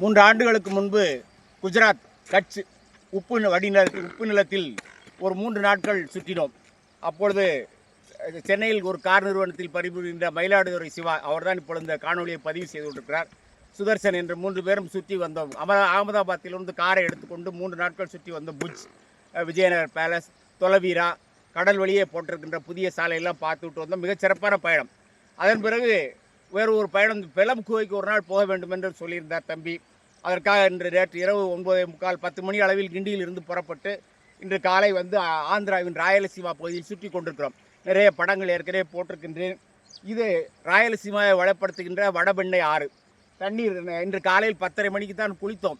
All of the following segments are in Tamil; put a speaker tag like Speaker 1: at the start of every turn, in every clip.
Speaker 1: மூன்று ஆண்டுகளுக்கு முன்பு குஜராத் கட்ச் உப்பு வடிநில உப்பு நிலத்தில் ஒரு மூன்று நாட்கள் சுற்றினோம். அப்பொழுது சென்னையில் ஒரு கார் நிறுவனத்தில் பணிபுரிகின்ற மயிலாடுதுறை சிவா அவர்தான் இப்பொழுது இந்த காணொலியை பதிவு செய்து கொண்டிருக்கிறார் சுதர்சன் என்று மூன்று பேரும் சுற்றி வந்தோம். அம அகமதாபாத்திலிருந்து காரை எடுத்துக்கொண்டு மூன்று நாட்கள் சுற்றி வந்தோம் புஜ் விஜயநகர் பேலஸ் தொலவீரா கடல் வழியே போட்டிருக்கின்ற புதிய சாலையெல்லாம் பார்த்துட்டு வந்தோம். மிகச்சிறப்பான பயணம். அதன் பிறகு வேறு ஒரு பயணம் பெலம் குகைக்கு ஒரு நாள் போக வேண்டும் என்று சொல்லியிருந்தார் தம்பி. அதற்காக இன்று நேற்று இரவு ஒன்பதே முக்கால் பத்து மணி அளவில் கிண்டியில் இருந்து புறப்பட்டு இன்று காலை வந்து ஆந்திராவின் ராயலசீமா பகுதியில் சுற்றி கொண்டிருக்கிறோம். நிறைய படங்கள் ஏற்கனவே போட்டிருக்கின்றேன். இது ராயலசீமாவை வளப்படுத்துகின்ற வடபெண்ணை ஆறு. தண்ணீர் இன்று காலையில் பத்தரை மணிக்கு தான் குளித்தோம்.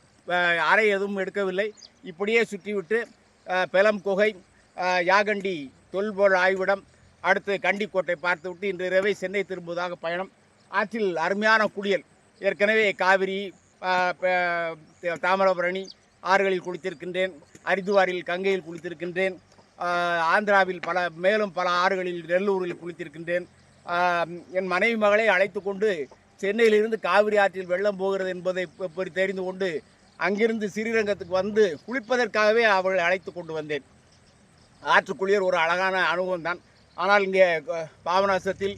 Speaker 1: அறை எதுவும் எடுக்கவில்லை. இப்படியே சுற்றிவிட்டு பெலம் குகை யாகண்டி தொல்பொருள் ஆய்விடம் அடுத்து கண்டிக்கோட்டை பார்த்துவிட்டு இன்று இரவே சென்னை திரும்புவதாக பயணம். ஆற்றில் அருமையான குளியல் ஏற்கனவே காவிரி தாமிரபரணி ஆறுகளில் குளித்திருக்கின்றேன். ஹரித்துவாரில் கங்கையில் குளித்திருக்கின்றேன். ஆந்திராவில் பல மேலும் பல ஆறுகளில் நெல்லூரில் குளித்திருக்கின்றேன். என் மனைவி மகளை அழைத்து கொண்டு சென்னையிலிருந்து காவிரி ஆற்றில் வெள்ளம் போகிறது என்பதை தெரிந்து கொண்டு அங்கிருந்து ஸ்ரீரங்கத்துக்கு வந்து குளிப்பதற்காகவே அவளை அழைத்து கொண்டு வந்தேன். ஆற்று ஒரு அழகான அனுபவம் தான் ஆனால் இங்கே பாபநாசத்தில்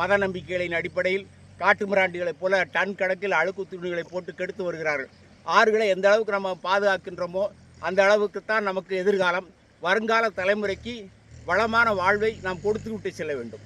Speaker 1: மத நம்பிக்கைகளின் அடிப்படையில் காட்டு மிராண்டிகளைப் போல டன் கணக்கில் அழுக்கு துணிகளை போட்டு கெடுத்து வருகிறார்கள். ஆறுகளை எந்த அளவுக்கு நம்ம பாதுகாக்கின்றோமோ அந்த அளவுக்கு தான் நமக்கு எதிர்காலம். வருங்கால தலைமுறைக்கு வளமான வாழ்வை நாம் கொடுத்து விட்டு செல்ல வேண்டும்.